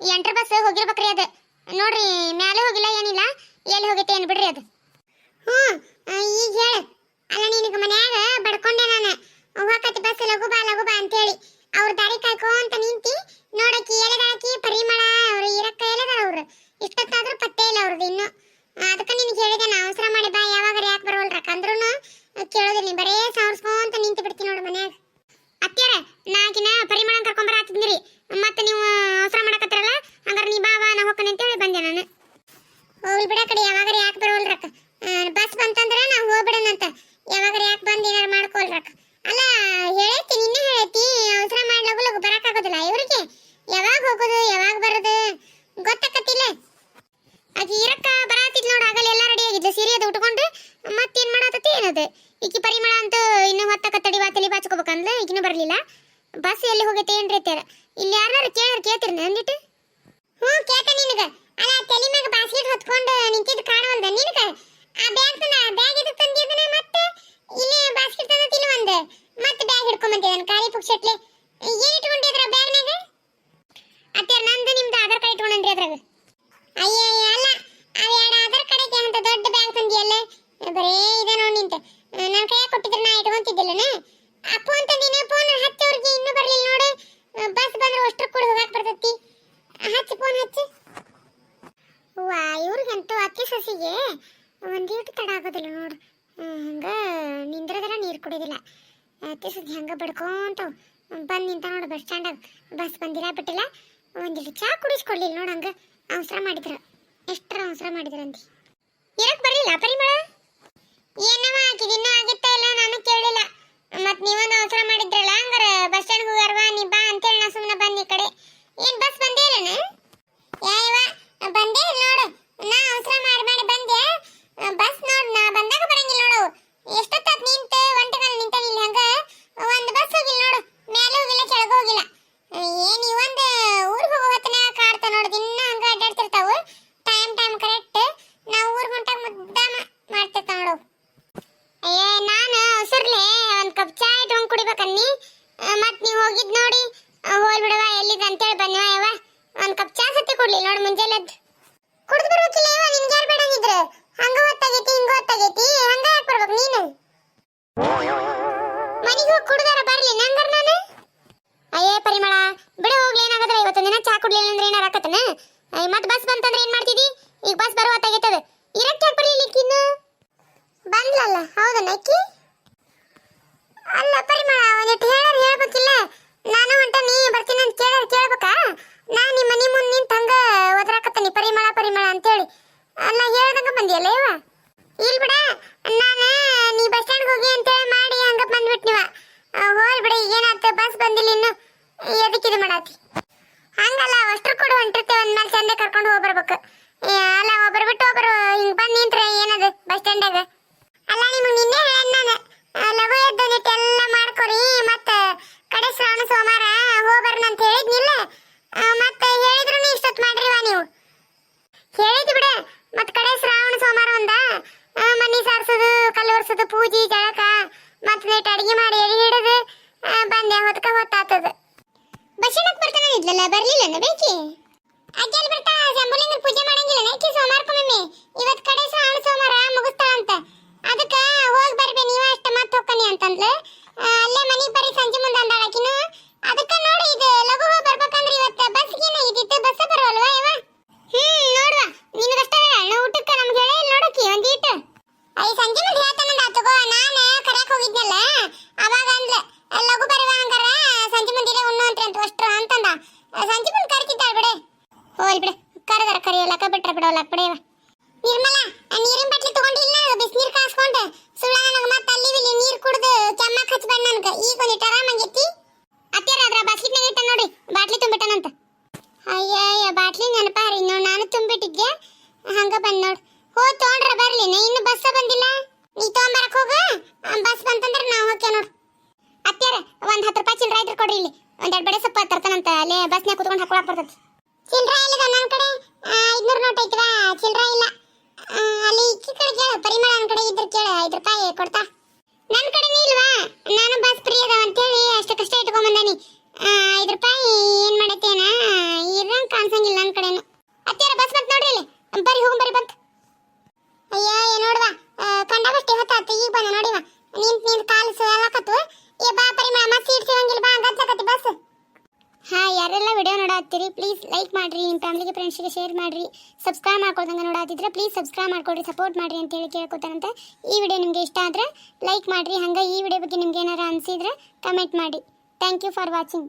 ಎಂಟ್ರ bus ಹೋಗಿರ್ಬೇಕ್ರಿ ಅದು. ನೋಡ್ರಿ, ಮ್ಯಾಲೆ ಹೋಗಿಲ್ಲ, ಏನಿಲ್ಲ, ಎಲ್ಲಿ ಹೋಗೈತೆ ಅನ್ಬಿಡ್ರಿ ಬಿಡ್ರಿ ಅದು. ಹ್ಞೂ ಈಗ ಹೇಳು. ಅಲ್ಲ, ನಿನಗೆ ಮನ್ಯಾಗ ಬಡ್ಕೊಂಡೆ ನಾನು ಹೋಗಕತ್ತಿ ಬಸ್ ಲಘು ಬಾ ಲಘು ಬಾ ಅಂತೇಳಿ ಅವ್ರ ದಾರಿ ಕಾಯ್ಕೊಂತ ನಿಂತಿ ನೋಡಕ್ಕಿ ಎಲೆದಾಕಿ ಪರಿಮಳ ಅವ್ರು ಇರಕ್ಕ ಎಲೆದಾರ ಅವ್ರು ಇಷ್ಟೊತ್ತಾದ್ರೂ ಪತ್ತೆ ಇಲ್ಲ ಅವ್ರದ್ದು ಇನ್ನು ಅದಕ್ಕೆ ನಿನಗೆ ಹೇಳಿದೆ ನಾ ಅವಸರ ಮಾಡಿ ಬಾ ಯಾವಾಗ ಯಾಕೆ ಬರೋಲ್ರಕ್ಕ ಅಂದ್ರೂ ಕೇಳೋದಿಲ್ಲ ನೀ ಬರೇ ಸಾವ್ರಿಸ್ಕೊಂತ ನಿಂತು ಬಿಡ್ತೀನಿ ನೋಡು ಮನ್ಯಾಗ ಅತ್ಯಾರ ನಾಕಿನ ಪರಿಮಳ ಕರ್ಕೊಂಬರ ಆತಿದ್ರಿ ಮತ್ತೆ ನೀವು ಅವಸರ ಮಾಡಕತ್ತಿರಲ್ಲ ಹಂಗಾರೆ ನೀ ಬಾ ಬಾ ನಾ ಹೋಗ್ತಾನೆ ಅಂತೇಳಿ ಬಂದೆ ನಾನು ಹೋಗ್ಲಿ ಬಿಡ ಕಡೆ ಯಾವಾಗಾರ ಯಾಕೆ ಬರೋಲ್ರಕ್ಕ ಬಸ್ ಬಂತಂದ್ರ ನಾವು ಹೋಗ್ಬಿಡೋಣಂತ ಯಾವಾಗಾರ ಯಾಕೆ ಬಂದು ಏನಾರು ಮಾಡ್ಕೊಳ್ರಕ್ಕ ಅಲ್ಲ ಹೇಳೈತಿ ನಿನ್ನೆ ಹೇಳೈತಿ ಅವಸರ ಮಾಡಿ ಲಗು ಲಗು ಬರಕ್ಕಾಗೋದಿಲ್ಲ ಇವ್ರಿಗೆ ಯಾವಾಗ ಹೋಗೋದು ಯಾವಾಗ ಬರೋದು ಗೊತ್ತಾಕತ್ತಿಲ್ಲ ಆಕಿ ಇರಕ್ಕ ಬರಾತಿದ್ ನೋಡು ಆಗಲ್ಲ ಎಲ್ಲ ರೆಡಿ ಆಗಿದ್ಲು ಸೀರೆ ಅದು ಉಟ್ಕೊಂಡು ಮತ್ತೇನ್ ಮಾಡಾತತಿ ಏನದು ಈಕಿ ಪರಿಮಳ ಅಂತೂ ಇನ್ನೂ ಹೊತ್ತಕ್ಕ ತಡಿ ಬಾ ತಲಿ ಬಾಚ್ಕೋಬೇಕಂದ್ಲ ಈಗಿನೂ ಬರಲಿಲ್ಲ. ಬಸ್ ಎಲ್ಲಿ ಹೋಗೈತೆ ಏನ್ರಿ ತೇರ ಇಲ್ಲಿ ಯಾರು ಕೇಳ್ಯಾರ ಕೇಳ್ತೀರಿ ನಂದಿಟ್ಟು ಹ್ಞೂ, ಕೇಳ್ತ ನಿನಗ. ಅಲ್ಲ, ತಲೆ ಮ್ಯಾಗ ಬಾಸ್ಕೆಟ್ ಹೊತ್ಕೊಂಡು ನಿಂತಿದ್ದು ಕಾಣವಲ್ದ ನಿನಗ? ಆ ಬ್ಯಾಗ್ ತಂದ ಬ್ಯಾಗ್ ಇದು ತಂದಿದ್ದನ ಮತ್ತೆ? ಇಲ್ಲಿ ಬಾಸ್ಕೆಟ್ ತಂದ ತಿನ್ನು ಒಂದ ಮತ್ತೆ ಬ್ಯಾಗ್ ಹಿಡ್ಕೊಂಡ್ ಬಂದಿದ್ದಾನೆ ಖಾಲಿ ಪುಕ್ಷಟ್ಲೆ ಏನ್ ಇಟ್ಕೊಂಡಿದ್ರ ಬ್ಯಾಗ್ನಾಗ ಅತ್ಯಾರ ನಂದು ನಿಮ್ದು ಆಧಾರ್ ಕಾರ್ಡ್ ಇಟ್ಕೊಂಡ್ರಿ ಅದ್ರಾಗ. ಅಯ್ಯ ಅಲ್ಲ, ಅವ ಎರಡು ಆಧಾರ್ ಕಾರ್ಡ್ ಅಂತ ದೊಡ್ಡ ಬ್ಯಾಗ್ ತಂದಿಯಲ್ಲ? ಬರೇ ಇದೆ ನೋಡಿ ನಿಂತ ನನ್ನ ಕೈಯಾಗ ಕೊಟ್ಟಿದ್ರೆ ನಾ ಇಟ್ಕೊಂತಿದ್ದಿಲ್ಲನ ಆ ಫೋನ್ ತಂದಿನ ಫೋನ್ ಹಚ್ಚವ್ರಿಗೆ ಇನ್ನೂ ಬರ್ಲಿಲ್ಲ ನೋಡು ಬಸ್ ಬಂದ್ರೆ ಅಷ್ಟ್ರ ಕೂಡ ಹೋಗಾಕ್ ಬರ್ತೈತಿ ಹಚ್ಚಿ ಫೋನ್ ಹಚ್ಚಿ ಇವ್ರಿಗಂತೂ ಅತ್ತಿ ಸಸಿಗೆ ಒಂದೀಟು ತಡ ಆಗೋದಿಲ್ಲ ನೋಡು. ಹಂಗ ನಿಂದ್ರದರ ನೀರು ಕುಡಿಯೋದಿಲ್ಲ ಅತ್ತಿ ಸಸಿ ಹಂಗೆ ಬಡ್ಕೊಂತವು ಬಂದು ನಿಂತ ನೋಡು ಬಸ್ ಸ್ಟ್ಯಾಂಡಾಗ ಬಸ್ ಬಂದಿಲ್ಲ ಬಿಟ್ಟಿಲ್ಲ. ಒಂದಿಟ್ಟು ಚಾ ಕುಡಿಸ್ಕೊಡ್ಲಿಲ್ಲ ನೋಡು ಹಂಗ. ಅವಸರ ಮಾಡಿದ್ರು. ಎಷ್ಟರ ಅವಸರ ಮಾಡಿದ್ರ ಇರಕ್ಕೆ ಬರಲಿಲ್ಲ ಪರಿಮಳ? ಏನವ ಆಕಿದ ಮತ್ ಬಸ್ ಬಂತಂದ್ರೆ ಏನ್ ಮಾಡ್ತಿದಿ? ಈಗ ಬಸ್ ಬರುವ ಹೊತ್ತಾಗೈತದ ಇರಕ್ಕೆ ಯಾಕೆ ಬರ್ಲಿಲ್ಲ ಇನ್ನು? ಬಂದ್ಲಲ್ಲ ಹೌದಾ ನಕ್ಕಿ ಅಲ್ಲ ಪರಿಮಳ ಒಂದಿಟ್ಟು ಹೇಳಾರ ಹೇಳ್ಬೇಕಿಲ್ಲ. ನಾನು ಹೊಂಟ ನೀ ಬರ್ತೀನಿ ಅಂತ ಕೇಳಾರ ಕೇಳ್ಬೇಕಾ? ನಾ ನಿಮ್ಮ ಮನೆ ಮುಂದೆ ನಿಂತ ಹಂಗ ಒದ್ರಾಕತ್ತೀನಿ. ಪರಿಮಳ ಪರಿಮಳ ಅಂತೇಳಿ. ಅಲ್ಲ, ಹೇಳ್ದಂಗ ಬಂದಿಯಲ್ಲ ಇವ? ಇಲ್ ಬಿಡ, ನಾನು ನೀ ಬಸ್ ಸ್ಟ್ಯಾಂಡ್ ಹೋಗಿ ಅಂತೇಳಿ ಮಾಡಿ ಹಂಗ ಬಂದ್ಬಿಟ್ನಿವ ಹೋಲ್ ಬಿಡ, ಈಗೇನಾತ ಬಸ್ ಬಂದಿಲ್ಲ ಇನ್ನು. ಎದಕ್ಕೆ ಇದು ಮಾಡಾತಿ? ಹಂಗಲ್ಲ, ಅಷ್ಟ್ರು ಕೊಡು ಚಂದ ಕರ್ಕೊಂಡು ಹೋಗಿ ಬರ್ಬೇಕು. ಅಲ್ಲ ಒಬ್ಬರು ಬಿಟ್ಟು ಒಬ್ಬರು ಹಿಂಗ್ ಬಂದ್ ನಿಂತ್ರೆ ಏನದು ಬಸ್ ಸ್ಟ್ಯಾಂಡಾಗ? ಅಲ್ಲ ನಿಮಗೆ ನಿನ್ನೆ ಹೇಳ ನಾನು. ಲಘು ಎದ್ದು ನಿಟ್ಟು ಎಲ್ಲ ಮಾಡ್ಕೊರಿ ಮತ್ತ ಕಡೆ ಶ್ರಾವಣ ಸೋಮವಾರ ಹೋಗ್ಬರ್ನ ಅಂತ ಹೇಳಿದ್ನಿಲ್ಲ. ಮತ್ತ ಮತ್ತೆ ಹೇಳಿದ್ರು ಇಷ್ಟೊತ್ತು ಮಾಡ್ರಿವಾ ನೀವು. ಹೇಳಿದ್ ಬಿಡ ಮತ್ ಕಡೆ ಶ್ರಾವಣ ಸೋಮವಾರ ಒಂದ. ಮನೆ ಸಾರ್ಸೋದು ಕಲ್ಲು ಒರ್ಸೋದು ಪೂಜೆ ಜಳಕ ಮತ್ ನೀಟ್ ಅಡಿಗೆ ಮಾಡಿ ಎಡಿ ಹಿಡದು ಬಂದೆ ಹೊತ್ಕ ಹೊತ್ತಾತದ. ಬಸ್ ಬರ್ತಾನೆ ಇದ್ಲಲ್ಲ ಬರ್ಲಿಲ್ಲ ಬೇಕಿ? ಅಜ್ಜಲ್ ಬರ್ತಾ ಶಂಭುಲಿಂಗ ಪೂಜೆ ಮಾಡಂಗಿಲ್ಲ ನೈಕಿ ಸೋಮವಾರಕ್ಕೊಮ್ಮೆ ಇವತ್ ಕಡೆ ಶ್ರಾವಣ ಸೋಮವಾರ ಮುಗಿಸ್ತಾಳಂತ ಅದಕ್ಕ ಹೋಗ್ ಬರ್ಬೆ ನೀವ ಅಷ್ಟ ಮತ್ ಹೋಗ್ಕನಿ ಅಂತಂದ್ಲು ಆ, ಅಲ್ಲೇ ಮನಿ ಬರೀ ಸಂಜೆ ಮುಂದೆ ಅಂದಾಳ ಆಕಿನು ಅದಕ್ಕ ನೋಡಿ ಇದು ಲಘು ಹೋಗ್ ಬರ್ಬೇಕಂದ್ರ ಇವತ್ತ ಬಸ್ಗಿನ ಇದಿತ್ತು ಬಸ್ ಬರೋಲ್ವಾ ಇವ ಹ್ಮ್ ನೋಡುವ ನಿನಗಷ್ಟ ಹೇಳ ಊಟಕ್ಕ ನಮ್ಗೆ ಹೇಳೇ ಇಲ್ಲ ನೋಡಕಿ ಒಂದೀಟ್ ಐ ಸಂಜೆ ಮುಂದೆ ಹೇಳ್ತಾನಂದ ತಗೋ, ನಾನು ಕರ್ಯಾಕ್ ಹೋಗಿದ್ನಲ್ಲ, ಅವಾಗ ಅಂದ್ಲ ಲಘು ಬರುವ ಹಂಗಾರ, ಸಂಜೆ ಮುಂದಿಲೆ ಉಣ್ಣು ಅಂತ ಅಷ್ಟ್ರ ಅಂತಂದ. ಸಂಜೆ ಮುಂದೆ ಕರಿತಿದ್ದಾಳ ಬಿಡೆ. ಹೋಲ್ ಬಿಡೆ, ಕರೆದಾರ ಕರಿಯೋಲಕ್ಕ ಬಿಟ್ರ ಬಿಡೋಲ್ಲ ಬಿಡೇವ ನಿರ್ಮಲ ನೀರಿನ ಬಾಟ್ಲಿ ತಗೊಂಡಿಲ್ಲ ಬಿಸಿನೀರ್ ಕಾಸ್ಕೊಂಡು. ಸುಳ್ಳ ನನಗೆ ಮತ್ತೆ ಅಲ್ಲಿ ಇಲ್ಲಿ ನೀರು ಕುಡಿದು ಚಮ್ಮ ಹಚ್ಚ ಬಂದ ನನಗೆ. ಈಗ ಒಂದಿಟ್ಟು ಆರಾಮಾಗೈತಿ ಅತ್ಯಾರ ಅದ್ರ ಬಾಸ್ಲಿಟ್ನಾಗ ಇಟ್ಟ ನೋಡಿ, ಬಾಟ್ಲಿ ತುಂಬಿಟ್ಟನಂತ. ಅಯ್ಯಯ್ಯ, ಬಾಟ್ಲಿ ನೆನಪಾರಿ ಇನ್ನು ನಾನು ತುಂಬಿಟ್ಟಿದ್ದೆ ಹಂಗ ಬಂದ್ ನೋಡಿ. ಹೋ ಬರ್ಲಿ ನಾ ಇನ್ನು ಬಸ್ಸ ಬಂದಿಲ್ಲ? ನೀ ತಗೊಂಬರಕ್ ಹೋಗ ಬಸ್ ಬಂತಂದ್ರೆ ನಾವು ಹೋಗ್ತೇವೆ ನೋಡ್. ಅತ್ಯಾರ ಹತ್ತು ರೂಪಾಯಿ ಚಿಲ್ಲರೆ ಇದ್ರ ಕೊಡ್ರಿ ಇಲ್ಲಿ. ಒಂದೆರಡು ಬಡೆ ಸೊಪ್ಪ ತರ್ತಾನಂತ ಅಲ್ಲೇ ಬಸ್ನ್ಯಾಗ ಕುತ್ಕೊಂಡು ಹಾಕೊಳಕ್ ಬರ್ತೈತಿ. ಚಿಲ್ಲರೆ ಇಲ್ಲದ ನನ್ನ ಕಡೆ? ಐದ್ನೂರು ನೋಟ್ ಐತಿವಾ? ಚಿಲ್ಲರೆ ಇಲ್ಲ. ಅಲ್ಲಿ ಇಕ್ಕಿ ಕಡೆ ಕೇಳು, ಪರಿಮಳ ನನ್ನ ಕಡೆ ಇದ್ರ ಕೇಳು, ಐದು ರೂಪಾಯಿ ಕೊಡ್ತಾ. ನನ್ನ ಕಡೆನೇ ಇಲ್ವಾ? ನಾನು ಬಸ್ ಫ್ರೀ ಅದಾವ ಅಂತೇಳಿ ಕಷ್ಟ ಇಟ್ಕೊಂಡ್ ಬಂದಾನಿ ಐದು ರೂಪಾಯಿ ಏನ್ ಮಾಡತ್ತೇನ ಇರಂಗ್ ಏನ್ ಕಾಣಿಸಂಗಿಲ್ಲ ನನ್ನ ಕಡೆನು ಅತ್ಯಾರ ಬಸ್ ಬಂತ್ ನೋಡ್ರಿ ಇಲ್ಲಿ ಬರ್ರಿ ಹೋಗಂ ಬರ್ರಿ ಬಂತ್ ಅಯ್ಯ ಏ ನೋಡ್ವಾ ಕಂಡಾಬಟ್ಟಿ ಹೊತ್ತಾತು ಈಗ ಬಂದ ನೋಡಿವ ಕಾಲು ಸಲಕತ್ತು ಏ ಬಾ ಪರಿಮಳ ಮತ್ತೆ ಸೀಟ್ ಸಿಗಂಗಿಲ್ಲ ಬಾ ಹಂಗತ್ತಕತ್ತಿ ಬಸ್. ಹಾ, ಯಾರೆಲ್ಲ ವಿಡಿಯೋ ನೋಡಾತ್ತೀರಿ ಪ್ಲೀಸ್ ಲೈಕ್ ಮಾಡ್ರಿ ನಿಮ್ಮ ಫ್ಯಾಮಿಲಿಗೆ ಫ್ರೆಂಡ್ಸ್ಗೆ ಶೇರ್ ಮಾಡ್ರಿ. ಸಬ್ಸ್ಕ್ರೈಬ್ ಮಾಡ್ಕೊಳ್ದಂಗೆ ನೋಡಾತಿದ್ರೆ ಪ್ಲೀಸ್ ಸಬ್ಸ್ಕ್ರೈಬ್ ಮಾಡ್ಕೊಡ್ರಿ ಸಪೋರ್ಟ್ ಮಾಡ್ರಿ ಅಂತ ಹೇಳಿ ಕೇಳ್ಕೊತಾನಂತೆ. ಈ ವಿಡಿಯೋ ನಿಮಗೆ ಇಷ್ಟ ಆದ್ರೆ ಲೈಕ್ ಮಾಡ್ರಿ. ಹಂಗೆ ಈ ವಿಡಿಯೋ ಬಗ್ಗೆ ನಿಮ್ಗೆ ಏನಾರು ಅನಿಸಿದ್ರೆ ಕಮೆಂಟ್ ಮಾಡಿ. Thank you for watching